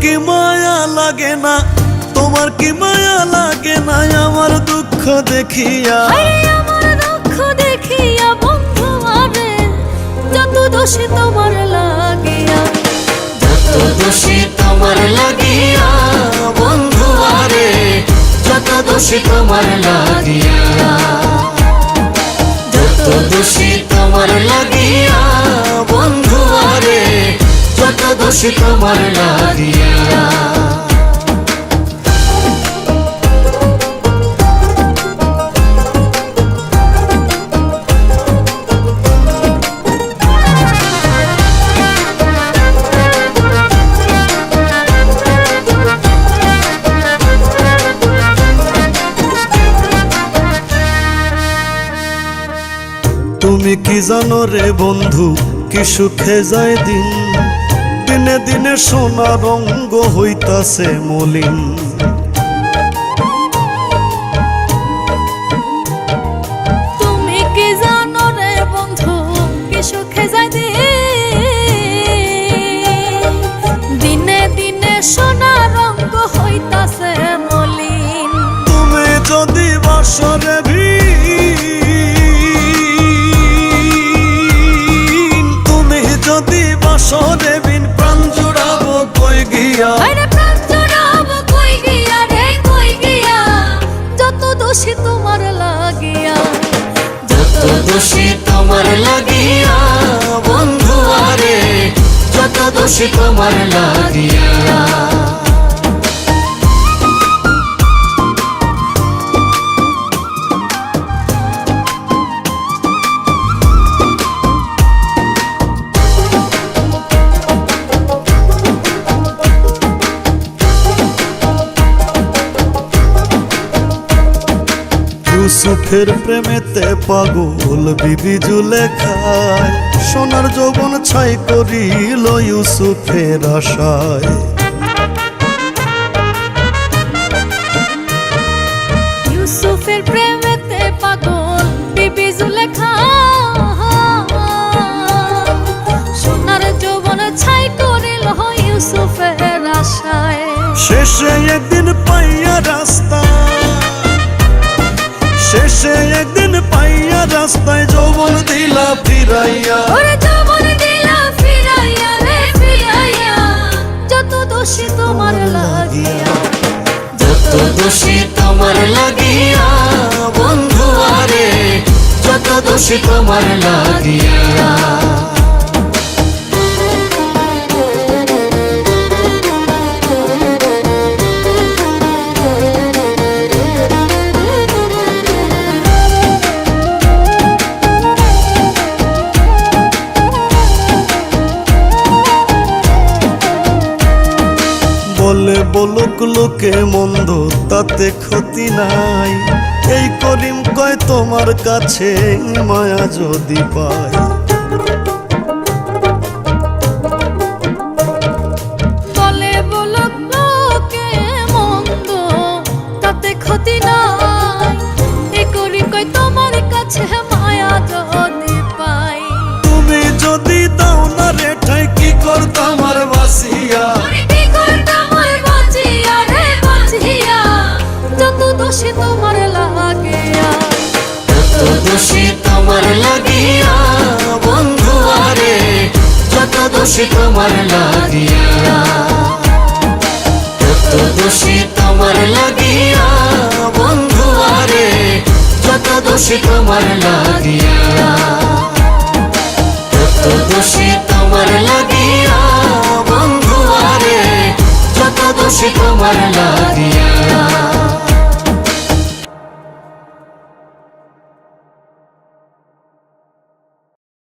কি মায়া লাগে না? তোমার কি মায়া লাগে না? আমার দুঃখ দেখিয়া। আমার দুঃখ দেখিয়া বন্ধু আরে, যত দোষী তোমার লাগিয়া। যত দোষী তোমার লাগিয়া, বন্ধু আরে, যত দোষী তোমার লাগিয়া। যত দোষী তোমার লাগিয়া দোষী তোমার লাগিয়া তুমি কি জানো রে বন্ধু কি সুখে যায় দিন দিনে দিনে সোনা রঙ্গ হইতাছে মলিন। তুমি কি জানো রে বন্ধু কি সুখে যায় দিনে দিনে সোনা রঙ্গ হইতাছে মলিন। তুমি যদি বাসরে গিয়া। আরে প্রাণ জুড়াবো কই গিয়া রে কই গিয়া? যত দোষী তোমার লাগিয়া। যত দোষী তোমার লাগিয়া বন্ধু আরে যত দোষী তোমার লাগিয়া। ইউসুফের প্রেমেতে পাগল বিবি জুলে খায়। সোনার যৌবন ছাই করিল ইউসুফের আশায়। ইউসুফের প্রেমেতে পাগল বিবি জুলেখা সোনার যৌবন ছাই করিল ইউসুফের আশায়। শেষে একদিন পাইয়া রাস্তা দোষী তোমার লাগিয়া। বলে বলুক লোকে মন্দ তাতে ক্ষতি নাই। তোমার কাছে মায়া যদি তাতে ক্ষতি নাই। এ করি কই তোমার কাছে মায়া যদি পাই। তুমি যদি দাও না রেঠাই কি করতাম আর বাসিয়া ওরে কি করতাম ওই বাঁচিয়া রে বাঁচিয়া? যত দোষী তোমার যত দোষী তোমার লাগিয়া, বন্ধু আরে যত দোষী তোমার লাগিয়া। যত দোষী তোমার লাগিয়া, বন্ধু আরে যত দোষী তোমার লাগিয়া। যত দোষী তোমার লাগিয়া, বন্ধু আরে যত